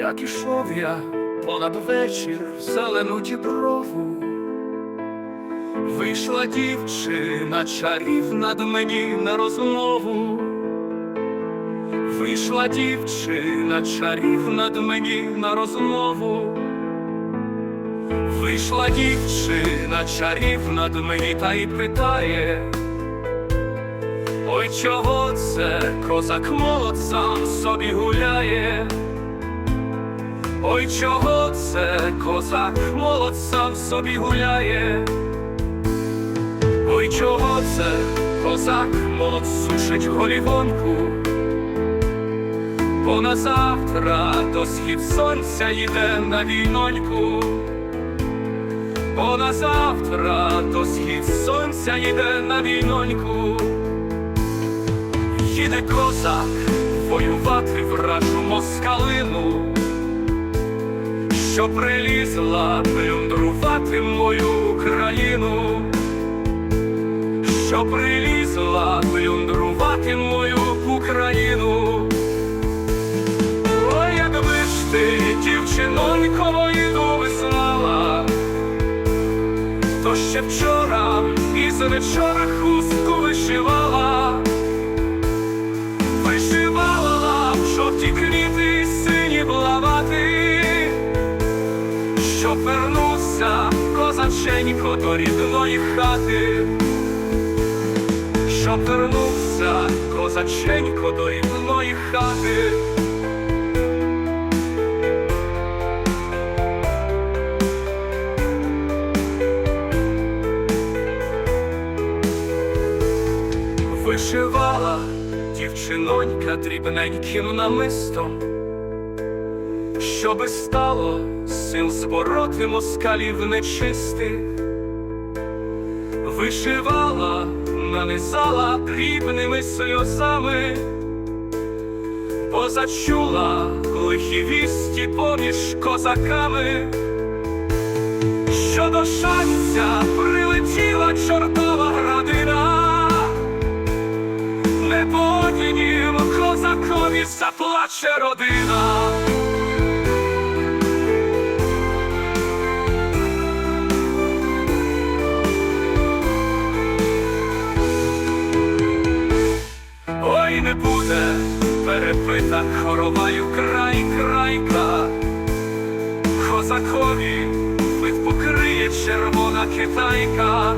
Так ішов я понад вечір в зелену діброву. Вийшла дівчина чарівна до мені на розмову. Вийшла дівчина чарівна до мені на розмову. Вийшла дівчина чарівна до мені та й питає. Ой, чого це козак молод сам собі гуляє? Ой, чого це козак молод сам собі гуляє? Ой, чого це козак молод сушить голівонку? Бо на завтра до схід сонця йде на війноньку, бо на завтра до схід сонця йде на війноньку. Їде козак воювати вражу москалину, що прилізла плюндрувати мою Україну, що прилізла плюндрувати мою Україну. Ой, якби ж ти, дівчинонько, мою знала, то ще вчора із вечора хустку. Вишивала щоб вернувся козаченько до рідної хати, щоб вернувся козаченько до рідної хати. Вишивала дівчинонька дрібненьким намистом, щоби стало сил збороти москалів нечистих, вишивала, нанизала дрібними сльозами, позачула лихі вісті поміж козаками, що до шанця прилетіла чортова градина. Не поднім козакові заплаче родина. Перепита хороваю край крайка, козакові вид покриє червона китайка.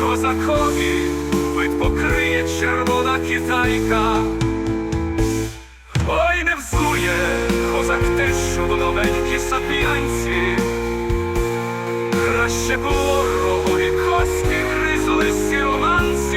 Козакові вид покриє червона китайка. Ой, не взує козак теж в новенькій сапіянці. Краще було рогові коски гризли сілманці.